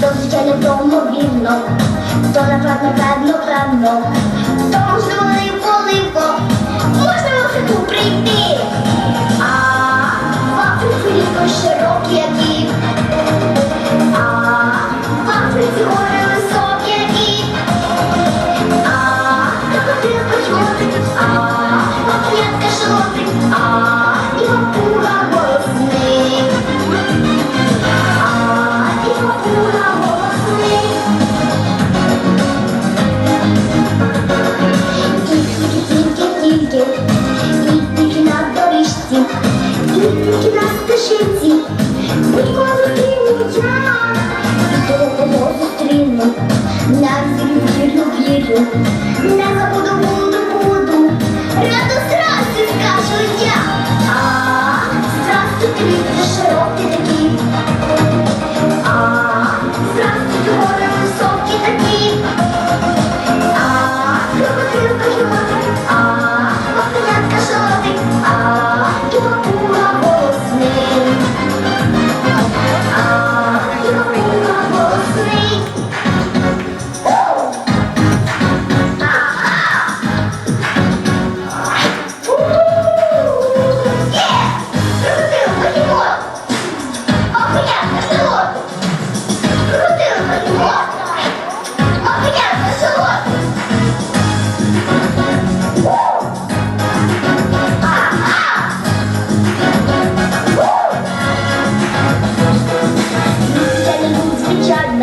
To z cieniem, to mobilną, to na czarno, czarno, в кишенці, будь-коли кинуть на вірю, не забуду.